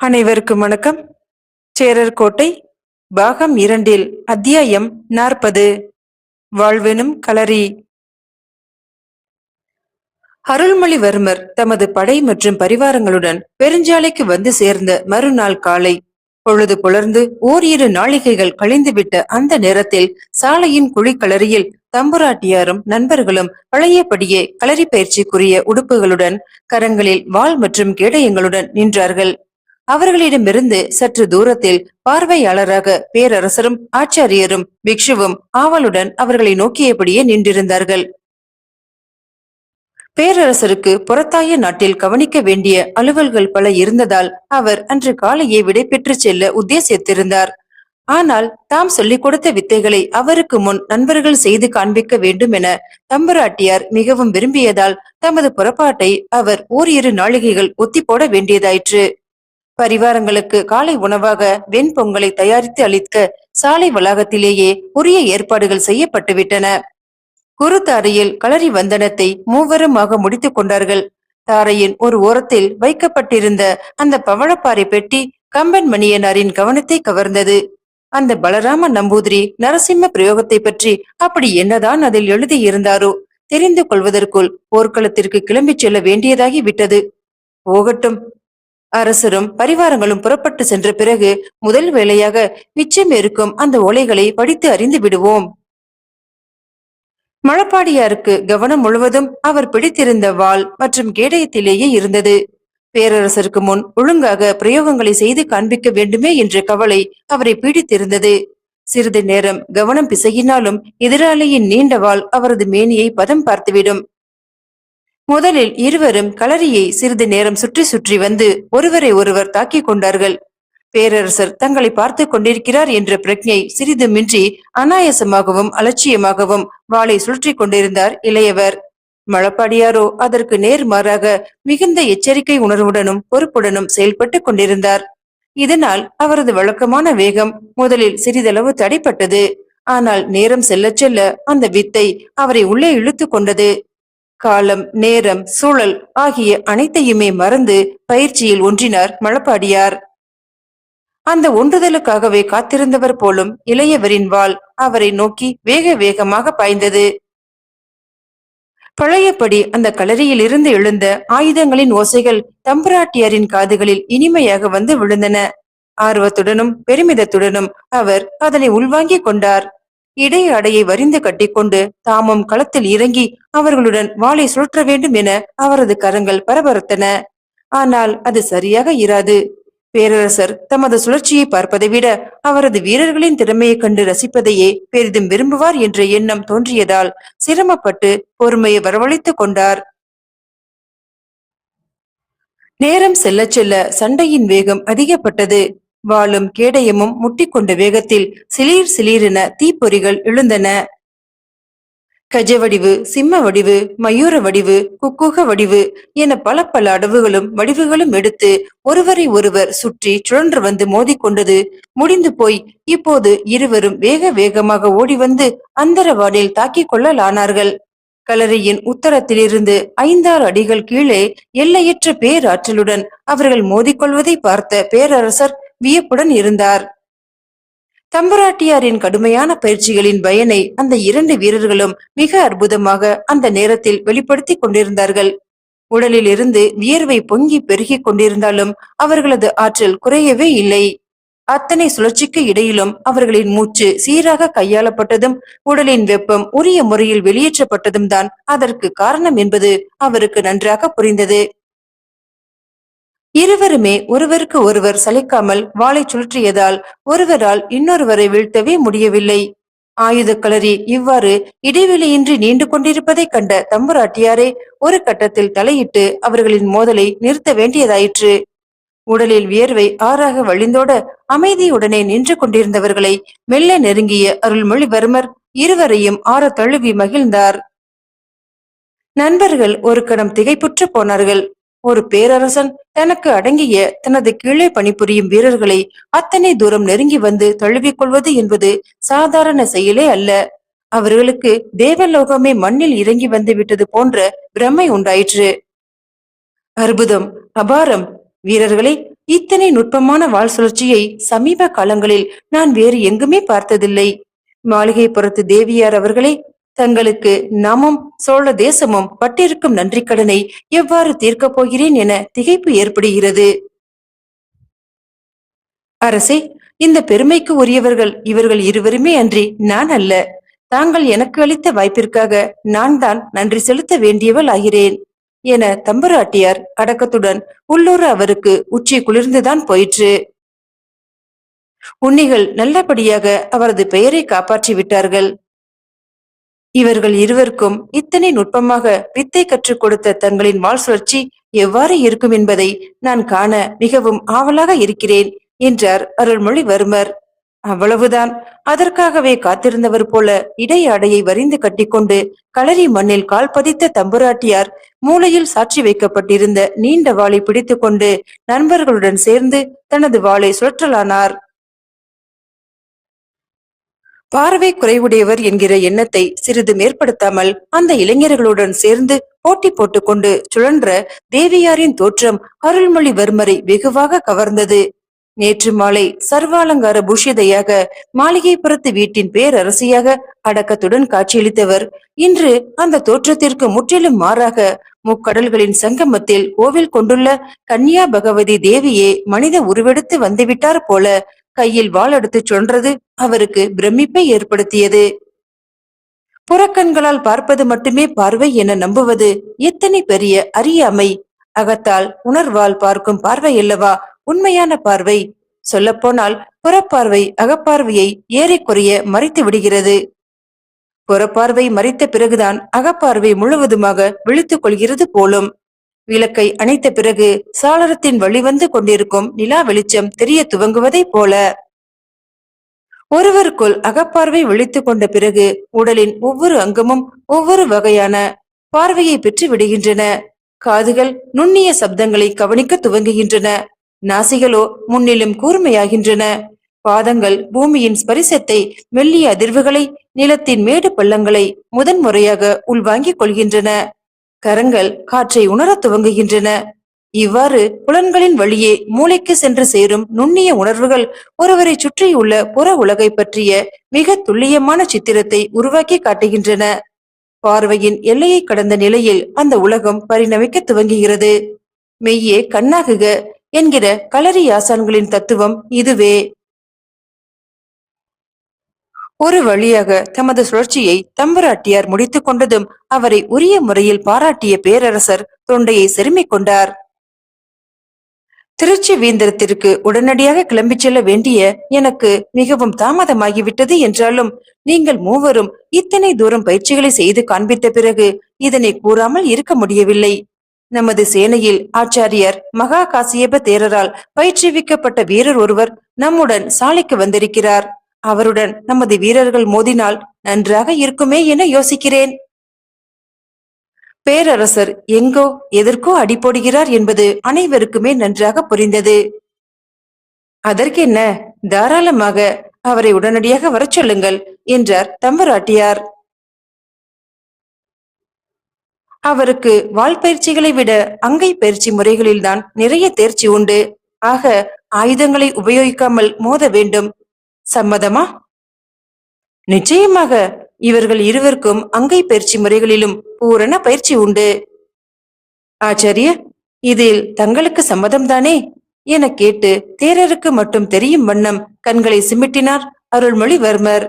அனைவருக்கும் வணக்கம். சேரர் கோட்டை பாகம் இரண்டில் அத்தியாயம் நாற்பது. வாழ்வெனும் களரி அருள்மொழிவர்மர் தமது படை மற்றும் பரிவாரங்களுடன் பெருஞ்சாலைக்கு வந்து சேர்ந்த மறுநாள் காலை பொழுது புலர்ந்து ஓரிரு நாளிகைகள் கழிந்துவிட்ட அந்த நேரத்தில் சாலையின் குழிக்களரியில் தம்புராட்டியாரும் நண்பர்களும் பழையபடியே களரி பயிற்சிக்குரிய உடுப்புகளுடன் கரங்களில் வாள் மற்றும் கேடயங்களுடன் நின்றார்கள். அவர்களிடமிருந்து சற்று தூரத்தில் பார்வையாளராக பேரரசரும் ஆச்சாரியரும் பிக்ஷுவும் ஆவலுடன் அவர்களை நோக்கியபடியே நின்றிருந்தார்கள். பேரரசருக்கு புறத்தாய நாட்டில் கவனிக்க வேண்டிய அலுவல்கள் பல இருந்ததால் அவர் அன்று காலையே விடை பெற்று செல்ல உத்தேசித்திருந்தார். ஆனால் தாம் சொல்லிக் கொடுத்த வித்தைகளை அவருக்கு முன் நண்பர்கள் செய்து காண்பிக்க வேண்டும் என தம்பராட்டியார் மிகவும் விரும்பியதால் தமது புறப்பாட்டை அவர் ஓரிரு நாளிகைகள் ஒத்தி போட வேண்டியதாயிற்று. பரிவாரங்களுக்கு காலை உணவாக வெண்பொங்கலை தயாரித்து அளிக்க சாலை வளாகத்திலேயே உரிய ஏற்பாடுகள் செய்யப்பட்டுவிட்டன. குரு தாரையில் களரி வந்தனத்தை மூவருமாக முடித்துக் கொண்டார்கள். தாரையின் ஒரு ஓரத்தில் வைக்கப்பட்டிருந்த அந்த பவளப்பாறை பெட்டி கம்பன் மணியனாரின் கவனத்தை கவர்ந்தது. அந்த பலராம நம்பூதிரி நரசிம்ம பிரயோகத்தை பற்றி அப்படி என்னதான் அதில் எழுதியிருந்தாரோ தெரிந்து கொள்வதற்குள் போர்க்களத்திற்கு கிளம்பிச் செல்ல வேண்டியதாகி விட்டது போகட்டும் அரசரும் பரிவாரங்களும் புறப்பட்டு சென்ற பிறகு முதல் வேளையாக மிச்சம் இருக்கும் அந்த ஓலைகளை படித்து அறிந்து விடுவோம். மழப்பாடியாருக்கு கவனம் முழுவதும் அவர் பிடித்திருந்த வாள் மற்றும் கேடயத்திலேயே இருந்தது. பேரரசருக்கு முன் ஒழுங்காக பிரயோகங்களை செய்து காண்பிக்க வேண்டுமே என்ற கவலை அவரை பீடித்திருந்தது. சிறிது நேரம் கவனம் பிசகினாலும் எதிராளியின் நீண்ட வாள் அவரது மேனியை பதம் பார்த்துவிடும். முதலில் இருவரும் களரியை சிறிது நேரம் சுற்றி சுற்றி வந்து ஒருவரை ஒருவர் தாக்கிக் கொண்டார்கள். பேரரசர் தங்களை பார்த்து கொண்டிருக்கிறார் என்ற பிரஜை சிறிது மின்றி அனாயசமாகவும் அலட்சியமாகவும் வாளை சுற்றி கொண்டிருந்தார் இளையவர். மழப்பாடியாரோ அதற்கு நேர்மாறாக மிகுந்த எச்சரிக்கை உணர்வுடனும் பொறுப்புடனும் செயல்பட்டு கொண்டிருந்தார். இதனால் அவரது வழக்கமான வேகம் முதலில் சிறிதளவு தடைப்பட்டது. ஆனால் நேரம் செல்ல செல்ல அந்த வித்தை அவரை உள்ளே இழுத்து கொண்டது. காலம் நேரம் சூழல் ஆகிய அனைத்தையுமே மறந்து பயிற்சியில் ஒன்றினார் மழப்பாடியார். அந்த ஒன்றுதலுக்காகவே காத்திருந்தவர் போலும் இளையவரின் வாள் அவரை நோக்கி வேக வேகமாக பாய்ந்தது. பழையபடி அந்த களரியில் இருந்து எழுந்த ஆயுதங்களின் ஓசைகள் தம்பராட்டியாரின் காதுகளில் இனிமையாக வந்து விழுந்தன. ஆர்வத்துடனும் பெருமிதத்துடனும் அவர் அதனை உள்வாங்கிக் கொண்டார். இடை அடையை வரிந்து கட்டிக்கொண்டு தாமும் களத்தில் இறங்கி அவர்களுடன் வாளை சுழற்ற வேண்டும் என அவரது கரங்கள் பரபரத்தன. ஆனால் அது சரியாக இராது. பேரரசர் தமது சுழற்சியை பார்ப்பதை விட அவரது வீரர்களின் திறமையை கண்டு ரசிப்பதையே பெரிதும் விரும்புவார் என்ற எண்ணம் தோன்றியதால் சிரமப்பட்டு பொறுமையை வரவழைத்துக் கொண்டார். நேரம் செல்ல செல்ல சண்டையின் வேகம் அதிகப்பட்டது. வாளும் கேடயமும் முட்டிக்கொண்ட வேகத்தில் சிலீர் சிலீரென தீப்பொறிகள் எழுந்தன. கஜ வடிவு சிம்ம வடிவு மயூர வடிவு குக்குக வடிவு என பல பல அடவுகளும் வடிவுகளும் எடுத்து ஒருவரை ஒருவர் சுற்றி சுழன்று வந்து மோதிக்கொண்டது. முடிந்து போய் இப்போது இருவரும் வேக வேகமாக ஓடி வந்து அந்தரவாடில் தாக்கிக் கொள்ளலானார்கள். கலரியின் உத்தரத்திலிருந்து ஐந்தாறு அடிகள் கீழே எல்லையற்ற பேராற்றலுடன் அவர்கள் மோதிக்கொள்வதை பார்த்த பேரரசர் வியப்புடன் இருந்தார். தம்பராட்டியாரின் கடுமையான பயிற்சிகளின் பயனை அந்த இரண்டு வீரர்களும் மிக அற்புதமாக அந்த நேரத்தில் வெளிப்படுத்திக் கொண்டிருந்தார்கள். உடலில் இருந்து வியர்வை பொங்கி பெருகிக் கொண்டிருந்தாலும் அவர்களது ஆற்றல் குறையவே இல்லை. அத்தனை சுழற்சிக்கு இடையிலும் அவர்களின் மூச்சு சீராக கையாளப்பட்டதும் உடலின் வெப்பம் உரிய முறையில் வெளியேற்றப்பட்டதும் தான் அதற்கு காரணம் என்பது அவருக்கு நன்றாக புரிந்தது. இருவருமே ஒருவருக்கு ஒருவர் சலிக்காமல் வாளை சுழற்றியதால் ஒருவரால் இன்னொருவரை வீழ்த்தவே முடியவில்லை. ஆயுத களரி இவ்வாறு இடைவெளியின்றி நீண்டு கொண்டிருப்பதைக் கண்ட தம்புராட்டியாரே ஒரு கட்டத்தில் தலையிட்டு அவர்களின் மோதலை நிறுத்த வேண்டியதாயிற்று. உடலில் வியர்வை ஆறாக வழிந்தோட அமைதியுடனே நின்று கொண்டிருந்தவர்களை மெல்ல நெருங்கிய அருள்மொழிவர்மர் இருவரையும் ஆற தழுவி மகிழ்ந்தார். நண்பர்கள் ஒரு கணம் திகைப்புற்று போனார்கள். ஒரு பேரரசன் தனக்கு அடங்கிய தனது கீழே பணிபுரியும் வீரர்களை அத்தனை தூரம் நெருங்கி வந்து தழுவிக்கொள்வது என்பது சாதாரண செயலே அல்ல. அவர்களுக்கு தேவலோகமே மண்ணில் இறங்கி வந்து விட்டது போன்ற பிரமை உண்டாயிற்று. அற்புதம் அபாரம். வீரர்களே இத்தனை நுட்பமான வாழ் சுழற்சியை சமீப காலங்களில் நான் வேறு எங்குமே பார்த்ததில்லை. மாளிகை புறத்து தேவியார் அவர்களே தங்களுக்கு நாமும் சோழ தேசமும் பட்டிருக்கும் நன்றிக் கடனை எவ்வாறு தீர்க்கப் போகிறேன் என திகைப்பு ஏற்படுகிறது. அரசே இந்த பெருமைக்கு உரியவர்கள் இவர்கள் இருவருமே அன்றி நான் அல்ல. தாங்கள் எனக்கு அளித்த வாய்ப்பிற்காக நான் தான் நன்றி செலுத்த வேண்டியவள் ஆகிறேன் என தம்புராட்டியார் அடக்கத்துடன் உள்ளூர் அவருக்கு உச்சி குளிர்ந்துதான் போயிற்று. உன்னிகள் நல்லபடியாக அவரது பெயரை காப்பாற்றி விட்டார்கள் இவர்கள் இருவருக்கும் இத்தனை நுட்பமாக வித்தை கற்றுக் கொடுத்த தங்களின் வாழ் சுழற்சி எவ்வாறு இருக்கும் என்பதை நான் காண மிகவும் ஆவலாக இருக்கிறேன் என்றார் அருள்மொழிவர்மர். அவ்வளவுதான். அதற்காகவே காத்திருந்தவர் போல இடையாடையை வரிந்து கட்டிக்கொண்டு களரி மண்ணில் கால் பதித்த தம்புராட்டியார் மூலையில் சாட்சி வைக்கப்பட்டிருந்த நீண்ட வாளை பிடித்துக்கொண்டு நண்பர்களுடன் சேர்ந்து தனது வாளை சுழற்றலானார். பார்வை குறைவுடையவர் என்கிற எண்ணத்தை சிறிது மேற்படுத்தாமல் அந்த இளைஞர்களுடன் சேர்ந்து போட்டி போட்டுக்கொண்டு சுழன்ற தேவியாரின் தோற்றம் அருள்மொழிவர்மரை வெகுவாக கவர்ந்தது. நேற்று மாலை சர்வாலங்கார பூஷிதையாக மாளிகைப்புறத்து வீட்டின் பேரரசியாக அடக்கத்துடன் காட்சியளித்தவர். இன்று அந்த தோற்றத்திற்கு முற்றிலும் மாறாக முக்கடல்களின் சங்கமத்தில் கோவில் கொண்டுள்ள கன்னியா பகவதி தேவியே மனித உருவெடுத்து வந்துவிட்டார் போல கையில் வாள் எடுத்து சொன்றது அவருக்கு பிரமிப்பை ஏற்படுத்தியது. புறக்கண்களால் பார்ப்பது மட்டுமே பார்வை என நம்புவது எத்தனை பெரிய அறியாமை. அகத்தால் உணர்வால் பார்க்கும் பார்வை அல்லவா உண்மையான பார்வை. சொல்லப்போனால் புறப்பார்வை அகப்பார்வையை ஏறக்குறைய மறைத்து விடுகிறது. புறப்பார்வை மறைத்த பிறகுதான் அகப்பார்வை முழுவதுமாக விழித்துக் கொள்கிறது போலும். விளக்கை அணைத்த பிறகு சாளரத்தின் வழிவந்து கொண்டிருக்கும் நிலா வெளிச்சம் தெரிய துவங்குவதைப் போல. ஒருவருக்குள் அகப்பார்வை விழித்துக் கொண்ட பிறகு உடலின் ஒவ்வொரு அங்கமும் ஒவ்வொரு வகையான பார்வையை பெற்று விடுகின்றன. காதுகள் நுண்ணிய சப்தங்களை கவனிக்க துவங்குகின்றன. நாசிகளோ முன்னிலும் கூர்மையாகின்றன. பாதங்கள் பூமியின் ஸ்பரிசத்தை மெல்லிய அதிர்வுகளை நிலத்தின் மேடு பள்ளங்களை முதன் முறையாக உள்வாங்கிக் கொள்கின்றன. கரங்கள் காற்றை உணரத் துவங்குகின்றன. இவ்வாறு புலன்களின் வழியே மூளைக்கு சென்று சேரும் நுண்ணிய உணர்வுகள் ஒருவரை சுற்றியுள்ள புற உலகை பற்றிய மிக துல்லியமான சித்திரத்தை உருவாக்கி காட்டுகின்றன. பார்வையின் எல்லையை கடந்த நிலையில் அந்த உலகம் பரிணமிக்க துவங்குகிறது. மெய்யே கண்ணாகுக என்கிற களரி ஆசான்களின் தத்துவம் இதுவே. ஒரு வழியாக தமது சுழற்சியை தம்பராட்டியார் முடித்துக் கொண்டதும் அவரை உரிய முறையில் பாராட்டிய பேரரசர் தொண்டையை செருமிக் கொண்டார். திருச்சி வீந்திரத்திற்கு உடனடியாக கிளம்பிச் செல்ல வேண்டிய எனக்கு மிகவும் தாமதமாகிவிட்டது என்றாலும் நீங்கள் மூவரும் இத்தனை தூரம் பயிற்சிகளை செய்து காண்பித்த பிறகு இதனை கூறாமல் இருக்க முடியவில்லை. நமது சேனையில் ஆச்சாரியர் மகா காசியப தேரரால் பயிற்றுவிக்கப்பட்ட வீரர் ஒருவர் நம்முடன் சாலைக்கு வந்திருக்கிறார். அவருடன் நமது வீரர்கள் மோதினால் நன்றாக இருக்குமே என யோசிக்கிறேன். பேரரசர் எங்கோ எதற்கோ அடி போடுகிறார் என்பது அனைவருக்குமே நன்றாக புரிந்தது. அதற்கென்ன? தாராளமாக அவரை உடனடியாக வரச் சொல்லுங்கள் என்றார் தம்பராட்டியார். அவருக்கு வால் பயிற்சிகளை விட அங்கை பயிற்சி முறைகளில்தான் நிறைய தேர்ச்சி உண்டு. ஆக ஆயுதங்களை உபயோகிக்காமல் மோத வேண்டும். சம்மதமா? நிச்சயமாக இவர்கள் இருவருக்கும் அங்கை பயிற்சி முறைகளிலும் பூரண பயிற்சி உண்டு. ஆச்சாரிய இதில் தங்களுக்கு சம்மதம்தானே? என கேட்டு தேரருக்கு மட்டும் தெரியும் வண்ணம் கண்களை சிமிட்டினார் அருள்மொழிவர்மர்.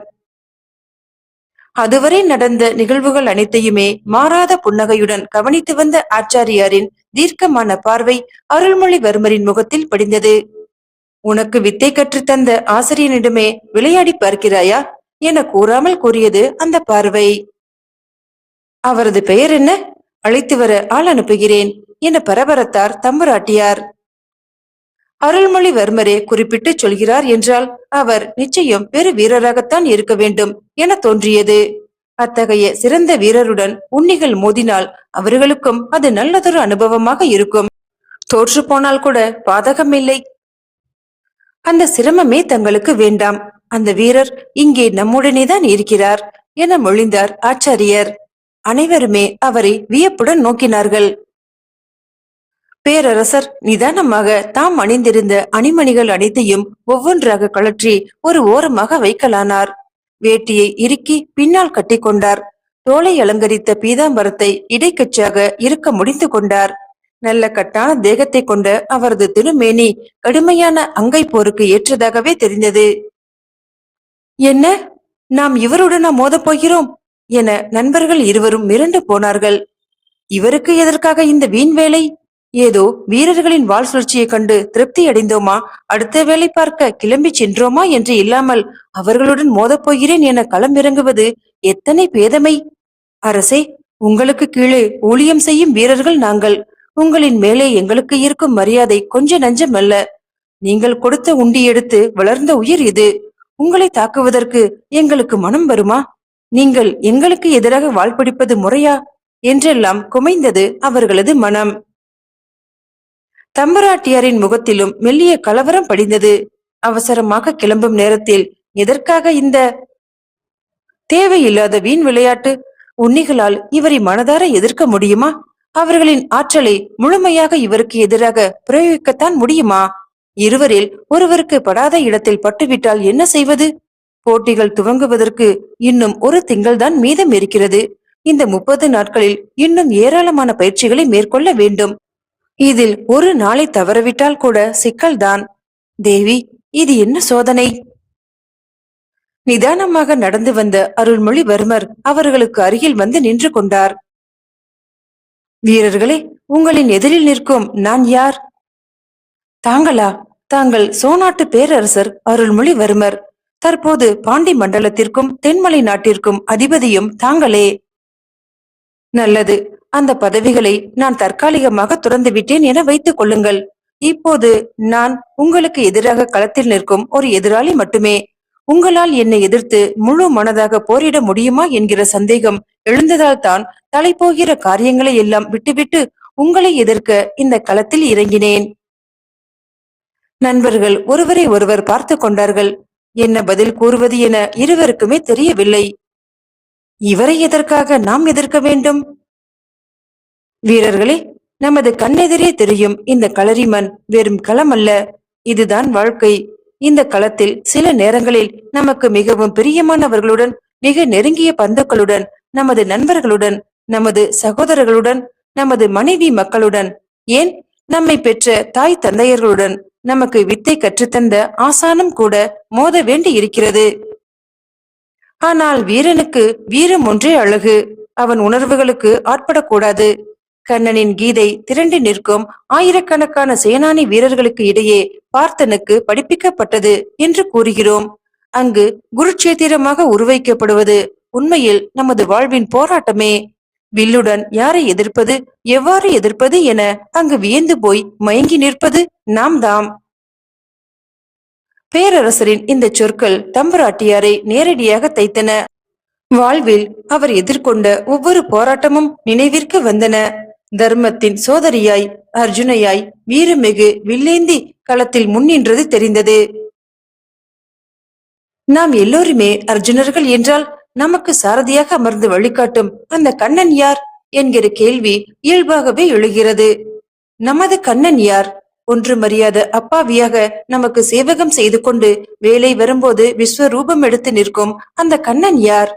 அதுவரை நடந்த நிகழ்வுகள் அனைத்தையுமே மாறாத புன்னகையுடன் கவனித்து வந்த ஆச்சாரியாரின் தீர்க்கமான பார்வை அருள்மொழிவர்மரின் முகத்தில் படிந்தது. உனக்கு வித்தை கற்றுத்தந்த ஆசிரியனிடமே விளையாடி பார்க்கிறாயா என கூறாமல் கூறியது அந்த பார்வை. அவரது பெயர் என்ன? அழைத்து வர ஆள் அனுப்புகிறேன் என பரபரத்தார் தம்புராட்டியார். அருள்மொழிவர்மரே குறிப்பிட்டு சொல்கிறார் என்றால் அவர் நிச்சயம் பெரு வீரராகத்தான் இருக்க வேண்டும் என தோன்றியது. அத்தகைய சிறந்த வீரருடன் உன்னிகள் மோதினால் அவர்களுக்கும் அது நல்லதொரு அனுபவமாக இருக்கும். தோற்று போனால் கூட பாதகமில்லை. அந்த சிரமமே தங்களுக்கு வேண்டாம். அந்த வீரர் இங்கே நம்முடனேதான் இருக்கிறார் என மொழிந்தார் ஆச்சாரியர். அனைவருமே அவரை வியப்புடன் நோக்கினார்கள். பேரரசர் நிதானமாக தாம் அணிந்திருந்த அணிமணிகள் அனைத்தையும் ஒவ்வொன்றாக கழற்றி ஒரு ஓரமாக வைக்கலானார். வேட்டியை இறுக்கி பின்னால் கட்டிக்கொண்டார். தோலை அலங்கரித்த பீதாம்பரத்தை இடைக்கச்சாக இருக்க முடிந்து கொண்டார். நல்ல கட்டான தேகத்தை கொண்ட அவரது திருமேனி கடுமையான அங்கை போருக்கு ஏற்றதாகவே தெரிந்தது. என்ன? நாம் இவருடனா மோதப் போகிறோம்? என நண்பர்கள் இருவரும் மிரண்டு போனார்கள். இவருக்கு எதற்காக இந்த வீண் வேலை? ஏதோ வீரர்களின் வாழ் சுழற்சியைக் கண்டு திருப்தி அடைந்தோமா? அடுத்த வேலை பார்க்க கிளம்பி சென்றோமா என்று இல்லாமல் அவர்களுடன் மோதப் போகிறேன் என களமிறங்குவது எத்தனை பேதமை? அரசே உங்களுக்கு கீழே ஊழியம் செய்யும் வீரர்கள் நாங்கள். உங்களின் மேலே எங்களுக்கு இருக்கும் மரியாதை கொஞ்ச நஞ்சம் அல்ல. நீங்கள் கொடுத்த உண்டி எடுத்து வளர்ந்த உயிர் இது. உங்களை தாக்குவதற்கு எங்களுக்கு மனம் வருமா? நீங்கள் எங்களுக்கு எதிராக வாழ்பிடிப்பது முறையா? என்றெல்லாம் குமைந்தது அவர்களது மனம். தம்பராட்டியாரின் முகத்திலும் மெல்லிய கலவரம் படிந்தது. அவசரமாக கிளம்பும் நேரத்தில் எதற்காக இந்த தேவையில்லாத வீண் விளையாட்டு? உன்னிகளால் இவரை மனதார எதிர்க்க முடியுமா? அவர்களின் ஆற்றலை முழுமையாக இவருக்கு எதிராக பிரயோகிக்கத்தான் முடியுமா? இருவரில் ஒருவருக்கு படாத இடத்தில் பட்டுவிட்டால் என்ன செய்வது? போட்டிகள் துவங்குவதற்கு இன்னும் ஒரு திங்கள்தான் மீதம் இருக்கிறது. இந்த முப்பது நாட்களில் இன்னும் ஏராளமான பயிற்சிகளை மேற்கொள்ள வேண்டும். இதில் ஒரு நாளை தவறவிட்டால் கூட சிக்கல்தான். தேவி இது என்ன சோதனை? நிதானமாக நடந்து வந்த அருள்மொழிவர்மர் அவர்களுக்கு அருகில் வந்து நின்று கொண்டார். வீரர்களே உங்களின் எதிரில் நிற்கும் நான் யார்? தாங்களா? தாங்கள் சோனாட்டு பேரரசர் அருள்மொழிவர்மர். தற்போது பாண்டி மண்டலத்திற்கும் தென்மலை நாட்டிற்கும் அதிபதியும் தாங்களே. நல்லது. அந்த பதவிகளை நான் தற்காலிகமாக துறந்து விட்டேன் என வைத்துக் கொள்ளுங்கள். இப்போது நான் உங்களுக்கு எதிராக களத்தில் நிற்கும் ஒரு எதிராளி மட்டுமே. உங்களால் என்னை எதிர்த்து முழு மனதாக போரிட முடியுமா என்கிற சந்தேகம் எழுந்ததால் தான் தலைப்போகிற காரியங்களை எல்லாம் விட்டுவிட்டு உங்களை எதிர்க்க இந்த களத்தில் இறங்கினேன். நண்பர்கள் ஒருவரை ஒருவர் பார்த்து கொண்டார்கள். என்ன பதில் கூறுவது என இருவருக்குமே தெரியவில்லை. இவரை எதற்காக நாம் எதிர்க்க வேண்டும்? வீரர்களே நமது கண்ணெதிரே தெரியும் இந்த களரிமண் வெறும் களம் அல்ல. இதுதான் வாழ்க்கை. இந்த களத்தில் சில நேரங்களில் நமக்கு மிகவும் பிரியமானவர்களுடன் மிக நெருங்கிய பந்துக்களுடன் நமது நண்பர்களுடன் நமது சகோதரர்களுடன் நமது மனைவி மக்களுடன் ஏன் நம்மை பெற்ற தாய் தந்தையர்களுடன் நமக்கு வித்தை கற்றுத்தந்த ஆசானம் கூட மோத வேண்டி இருக்கிறது. ஆனால் வீரனுக்கு வீரம் ஒன்றே அழகு. அவன் உணர்வுகளுக்கு ஆட்படக்கூடாது. கண்ணனின் கீதை திரண்டு நிற்கும் ஆயிரக்கணக்கான சேனானி வீரர்களுக்கு இடையே பார்த்தனுக்கு படிப்பிக்கப்பட்டது என்று கூறுகிறோம். அங்கு குருட்சேத்திரமாக உருவைக்கப்படுவது உண்மையில் நமது வாழ்வின் போராட்டமே. வில்லுடன் யாரை எதிர்ப்பது எவ்வாறு எதிர்ப்பது என அங்கு வியந்து போய் மயங்கி நிற்பது நாம் தாம் பேரரசரின் இந்த சொற்கள் தம்பராட்டியாரை நேரடியாக தைத்தன. வாழ்வில் அவர் எதிர்கொண்ட ஒவ்வொரு போராட்டமும் நினைவிற்கு வந்தன. தர்மத்தின் சோதரியாய் அர்ஜுனையாய் வீரமிகு வில்லேந்தி களத்தில் முன்னின்றது தெரிந்தது. நாம் எல்லோருமே அர்ஜுனர்கள் என்றால் நமக்கு சாரதியாக அமர்ந்து வழிகாட்டும் அந்த கண்ணன் யார் என்கிற கேள்வி இயல்பாகவே எழுகிறது. நமது கண்ணன் யார்? ஒன்றுமறியாத அப்பாவியாக நமக்கு சேவகம் செய்து கொண்டு வேலை வரும்போது விஸ்வரூபம் எடுத்து நிற்கும் அந்த கண்ணன் யார்?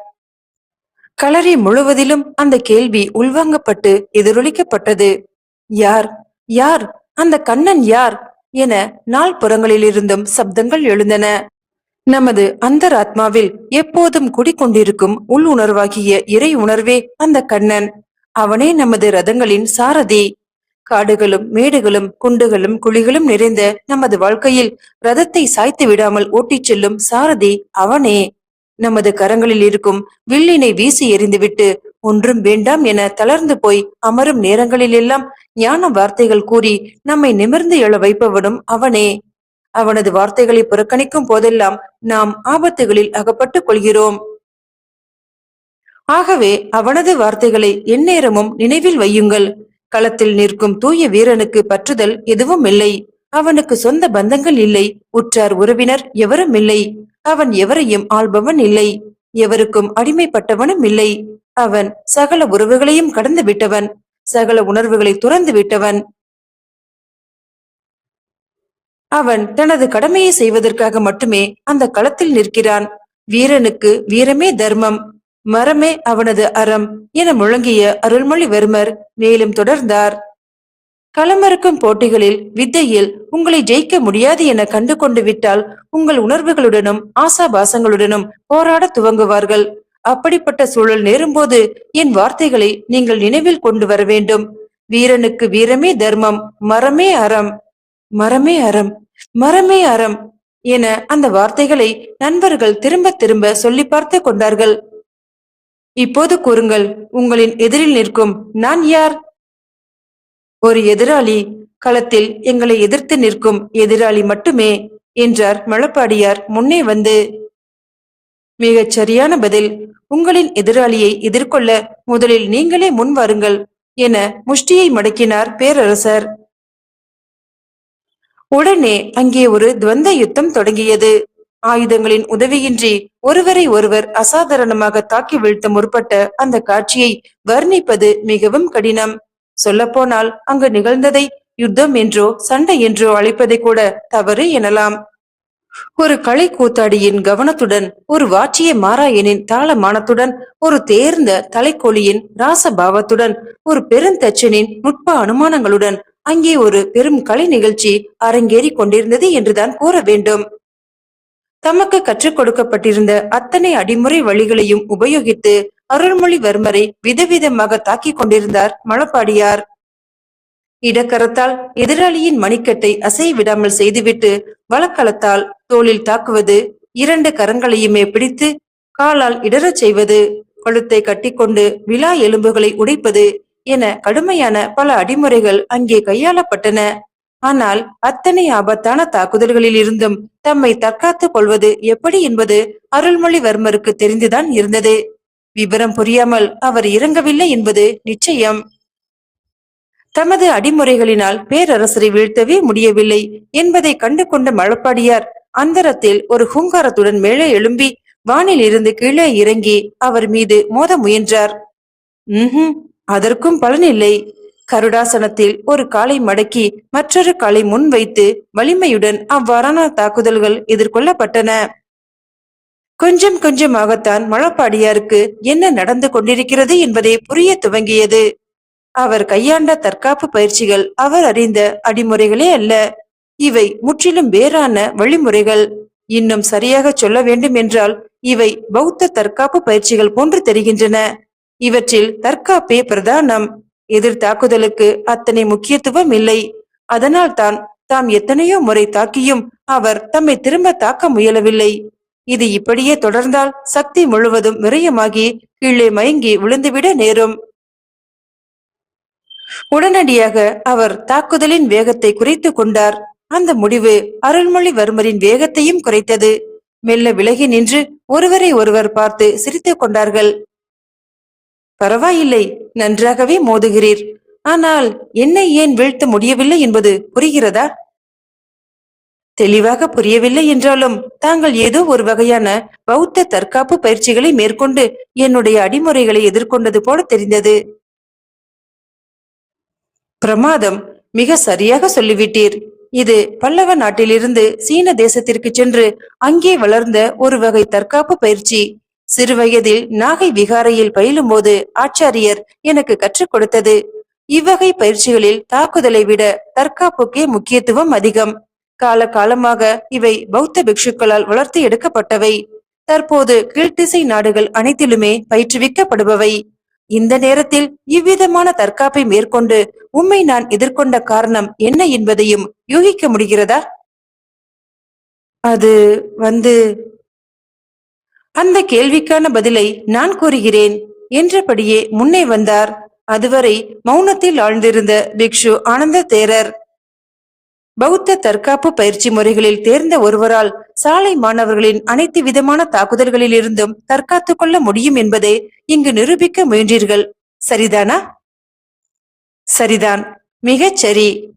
களரி முழுவதிலும் அந்த கேள்வி உள்வாங்கப்பட்டு எதிரொலிக்கப்பட்டது. யார்? யார்? அந்த கண்ணன் யார்? என நாள் புறங்களிலிருந்தும் சப்தங்கள் எழுந்தன. நமது அந்தராத்மாவில் எப்போதும் குடிக்கொண்டிருக்கும் உள் உணர்வாகிய இறை உணர்வே அந்த கண்ணன். அவனே நமது ரதங்களின் சாரதி. காடுகளும் மேடுகளும் குண்டுகளும் குழிகளும் நிறைந்த நமது வாழ்க்கையில் ரதத்தை சாய்த்து விடாமல் ஓட்டிச் செல்லும் சாரதி அவனே. நமது கரங்களில் இருக்கும் வில்லினை வீசி எறிந்துவிட்டு ஒன்றும் வேண்டாம் என தளர்ந்து போய் அமரும் நேரங்களிலெல்லாம் ஞான வார்த்தைகள் கூறி நம்மை நிமிர்ந்து எழ வைப்பவனும் அவனே. அவனது வார்த்தைகளை புறக்கணிக்கும் போதெல்லாம் நாம் ஆபத்துகளில் அகப்பட்டுக் கொள்கிறோம். ஆகவே அவனது வார்த்தைகளை எந்நேரமும் நினைவில் வையுங்கள். களத்தில் நிற்கும் தூய வீரனுக்கு பற்றுதல் எதுவும் இல்லை. அவனுக்கு சொந்த பந்தங்கள் இல்லை. உற்றார் உறவினர் எவரும் இல்லை. அவன் எவரையும் ஆள்பவன் இல்லை. எவருக்கும் அடிமைப்பட்டவனும் இல்லை. அவன் சகல உறவுகளையும் கடந்து விட்டவன். சகல உணர்வுகளை துறந்து விட்டவன். அவன் தனது கடமையை செய்வதற்காக மட்டுமே அந்த களத்தில் நிற்கிறான். வீரனுக்கு வீரமே தர்மம். மரமே அவனது அறம் என முழங்கிய அருள்மொழிவர்மர் மேலும் தொடர்ந்தார். களமறுக்கும் போட்டிகளில் வித்தையில் உங்களை ஜெயிக்க முடியாது என கண்டு கொண்டு விட்டால் உங்கள் உணர்வுகளுடனும் ஆசாபாசங்களுடனும் போராட துவங்குவார்கள். அப்படிப்பட்ட சூழல் நேரும்போது என் வார்த்தைகளை நீங்கள் நினைவில் கொண்டு வர வேண்டும். வீரனுக்கு வீரமே தர்மம் மரமே அறம். மரமே அறம் மரமே அறம் என அந்த வார்த்தைகளை நண்பர்கள் திரும்ப திரும்ப சொல்லி பார்த்து கொண்டார்கள். இப்போது கூறுங்கள் உங்களின் எதிரில் நிற்கும் நான் யார்? ஒரு எதிராளி களத்தில் எங்களை எதிர்த்து நிற்கும் எதிராளி மட்டுமே என்றார் மழப்பாடியார் முன்னே வந்து. மிகச் சரியான பதில் உங்களின் எதிராளியை எதிர்கொள்ள முதலில் நீங்களே முன் வாருங்கள் என முஷ்டியை மடக்கினார் பேரரசர். உடனே அங்கே ஒரு துவந்த யுத்தம் தொடங்கியது. ஆயுதங்களின் உதவியின்றி ஒருவரை ஒருவர் அசாதாரணமாக தாக்கி வீழ்த்த முற்பட்ட அந்த காட்சியை வர்ணிப்பது மிகவும் கடினம். சொல்லப்போனால் அங்கு நிகழ்ந்ததை யுத்தம் என்றோ சண்டை என்றோ அழைப்பதை கூட தவறு எனலாம். ஒரு களை கூத்தாடியின் கவனத்துடன் ஒரு வாட்சிய மாராயனின் தாளமானத்துடன் ஒரு தேர்ந்த தலைக்கோழியின் ராசபாவத்துடன் ஒரு பெருந்தச்சனின் நுட்ப அனுமானங்களுடன் அங்கே ஒரு பெரும் கலை நிகழ்ச்சி அரங்கேறி கொண்டிருந்தது என்றுதான் கூற வேண்டும். தமக்கு கற்றுக் கொடுக்கப்பட்டிருந்த அத்தனை அடிமுறை வழிகளையும் உபயோகித்து அருள்மொழிவர்மரை விதவிதமாக தாக்கிக் கொண்டிருந்தார் மழப்பாடியார் இடக்கரத்தால் எதிராளியின் மணிக்கட்டை அசைய விடாமல் செய்துவிட்டு வழக்களத்தால் தோளில் தாக்குவது இரண்டு கரங்களையுமே பிடித்து காலால் இடறச் செய்வது கழுத்தை கட்டிக்கொண்டு விழா எலும்புகளை உடைப்பது என கடுமையான பல அடிமுறைகள் அங்கே கையாளப்பட்டன. ஆனால் அத்தனை ஆபத்தான தாக்குதல்களில் இருந்தும் தம்மை தற்காத்துக் கொள்வது எப்படி என்பது அருள்மொழிவர்மருக்கு தெரிந்துதான் இருந்தது. விவரம் புரியாமல் அவர் இறங்கவில்லை என்பது நிச்சயம். தமது அடிமுறைகளினால் பேரரசரை வீழ்த்தவே முடியவில்லை என்பதை கண்டு கொண்ட மழப்பாடியார் அந்தரத்தில் ஒரு ஹூங்காரத்துடன் மேலே எழும்பி வானில் இருந்து கீழே இறங்கி அவர் மீது மோத முயன்றார். உம் அதற்கும் பலனில்லை கருடாசனத்தில் ஒரு காலை மடக்கி மற்றொரு காலை முன் வைத்து வலிமையுடன் அவ்வாறான தாக்குதல்கள் எதிர்கொள்ளப்பட்டன. கொஞ்சம் கொஞ்சமாகத்தான் மழப்பாடியாருக்கு என்ன நடந்து கொண்டிருக்கிறது என்பதை புரிய துவங்கியது. அவர் கையாண்ட தற்காப்பு பயிற்சிகள் அவர் அறிந்த அடிமுறைகளே அல்ல. இவை முற்றிலும் வேறான வழிமுறைகள். இன்னும் சரியாக சொல்ல வேண்டும் என்றால் இவை பௌத்த தற்காப்பு பயிற்சிகள் போன்று தெரிகின்றன. இவற்றில் தற்காப்பே பிரதானம். எதிர் தாக்குதலுக்கு அத்தனை முக்கியத்துவம் இல்லை. அதனால் தான் தாம் எத்தனையோ முறை தாக்கியும் அவர் தம்மை திரும்ப தாக்க முயலவில்லை. இது இப்படியே தொடர்ந்தால் சக்தி முழுவதும் விரயமாகி கீழே மயங்கி விழுந்துவிட நேரும். உடனடியாக அவர் தாக்குதலின் வேகத்தை குறைத்து கொண்டார். அந்த முடிவு அருள்மொழிவர்மரின் வேகத்தையும் குறைத்தது. மெல்ல விலகி நின்று ஒருவரை ஒருவர் பார்த்து சிரித்துக் கொண்டார்கள். பரவாயில்லை நன்றாகவே மோதுகிறீர். ஆனால் என்னை ஏன் வீழ்த்த முடியவில்லை என்பது புரிகிறதா? தெளிவாக புரியவில்லை என்றாலும் தாங்கள் ஏதோ ஒரு வகையான பௌத்த தற்காப்பு பயிற்சிகளை மேற்கொண்டு என்னுடைய அடிமுறைகளை எதிர்கொண்டது போல தெரிந்தது. பிரமாதம் மிக சரியாக சொல்லிவிட்டீர். இது பல்லவ நாட்டிலிருந்து சீன தேசத்திற்கு சென்று அங்கே வளர்ந்த ஒரு வகை தற்காப்பு பயிற்சி. சிறுவயதில் நாகை விகாரையில் பயிலும் போது ஆச்சாரியர் எனக்கு கற்றுக் கொடுத்தது. இவ்வகை பயிற்சிகளில் தாக்குதலை விட தற்காப்புக்கே முக்கியத்துவம் அதிகம். கால காலமாக இவை பௌத்த பிக்ஷுக்களால் வளர்த்து எடுக்கப்பட்டவை. தற்போது கீழ்த்திசை நாடுகள் அனைத்திலுமே பயிற்றுவிக்கப்படுபவை. இந்த நேரத்தில் இவ்விதமான தற்காப்பை மேற்கொண்டு உண்மை நான் எதிர்கொண்ட காரணம் என்ன என்பதையும் யூகிக்க முடிகிறதா? அது வந்து அந்த கேள்விக்கான பதிலை நான் கூறுகிறேன் என்றபடியே முன்னே வந்தார். அதுவரை மௌனத்தில் ஆழ்ந்திருந்த பிக்ஷு ஆனந்த தேரர். பௌத்த தற்காப்பு பயிற்சி முறைகளில் தேர்ந்த ஒருவரால் சாலை மாணவர்களின் அனைத்து விதமான தாக்குதல்களில் இருந்தும் தற்காத்துக் கொள்ள முடியும் என்பதை இங்கு நிரூபிக்க முயன்றீர்கள். சரிதானா? சரிதான். மிகச் சரி.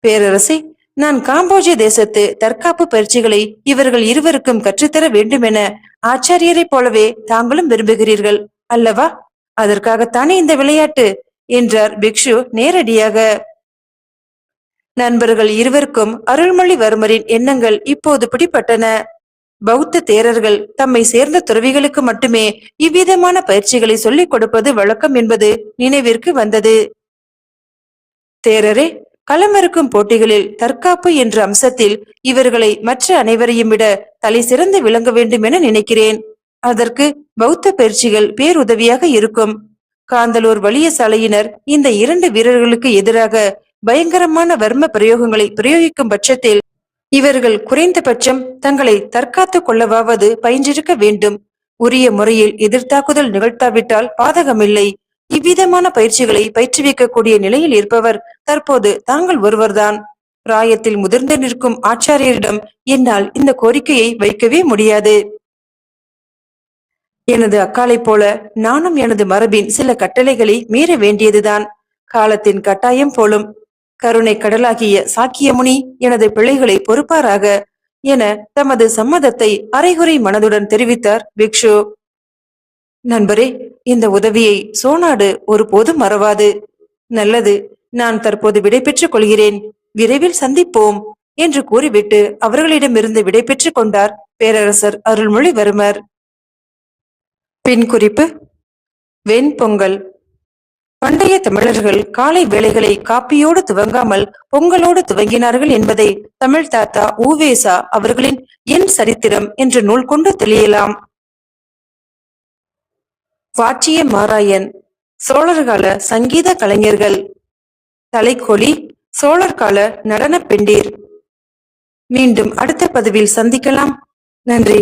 பேரரசை நான் காம்போஜி தேசத்து தற்காப்பு பயிற்சிகளை இவர்கள் இருவருக்கும் கற்றுத்தர வேண்டும் என ஆச்சாரியரைப் போலவே தாங்களும் விரும்புகிறீர்கள் அல்லவா? அதற்காகத்தானே இந்த விளையாட்டு? என்றார் பிக்ஷு நேரடியாக. நண்பர்கள் இருவருக்கும் அருள்மொழிவர்மரின் எண்ணங்கள் இப்போது பிடிப்பட்டன பௌத்த தேரர்கள் தம்மை சேர்ந்த துறவிகளுக்கு மட்டுமே இவ்விதமான பயிற்சிகளை சொல்லிக் கொடுப்பது வழக்கம் என்பது நினைவிற்கு வந்தது. தேரரே களமிருக்கும் போட்டிகளில் தற்காப்பு என்ற அம்சத்தில் இவர்களை மற்ற அனைவரையும் விட தலை சிறந்து விளங்க வேண்டும் என நினைக்கிறேன். அதற்கு பௌத்த பயிற்சிகள் பேருதவியாக இருக்கும். காந்தலூர் வலிய சாலையினர் இந்த இரண்டு வீரர்களுக்கு எதிராக பயங்கரமான வர்ம பிரயோகங்களை பிரயோகிக்கும் பட்சத்தில் இவர்கள் குறைந்தபட்சம் தங்களை தற்காத்துக் கொள்ளவாவது பயின்றிருக்க வேண்டும். உரிய முறையில் எதிர்த்தாக்குதல் நிகழ்த்தாவிட்டால் பாதகமில்லை. இவ்விதமான பயிற்சிகளை பயிற்றுவிக்கக்கூடிய நிலையில் இருப்பவர் தற்போது தாங்கள் ஒருவர்தான். ராயத்தில் முதிர்ந்து நிற்கும் ஆச்சாரியரிடம் என்னால் இந்த கோரிக்கையை வைக்கவே முடியாது. எனது அக்காளைப் போல நானும் எனது மரபின் சில கட்டளைகளை மீற வேண்டியதுதான். காலத்தின் கட்டாயம் போலும் கருணை கடலாகிய சாக்கியமுனி எனது பிள்ளைகளை பொறுப்பாராக என தமது சம்மதத்தை அரைகுறை மனதுடன் தெரிவித்தார் பிக்ஷு. நண்பரே இந்த உதவியை சோனாடு ஒருபோதும் மறவாது. நல்லது நான் தற்போது விடைபெற்றுக் கொள்கிறேன். விரைவில் சந்திப்போம் என்று கூறிவிட்டு அவர்களிடமிருந்து விடைபெற்றுக் கொண்டார் பேரரசர் அருள்மொழிவர்மர். பின் குறிப்பு வெண்பொங்கல் பண்டைய தமிழர்கள் காலை வேளைகளை காப்பியோடு துவங்காமல் பொங்கலோடு துவங்கினார்கள் என்பதை தமிழ் தாத்தா ஊவேசா அவர்களின் என் சரித்திரம் என்ற நூல் கொண்டு தெளியலாம். வாட்சிய மாராயன் சோழர்கால சங்கீத கலைஞர்கள் தலைக்கொலி சோழர் கால நடனப் பெண்டீர். மீண்டும் அடுத்த பதிவில் சந்திக்கலாம். நன்றி.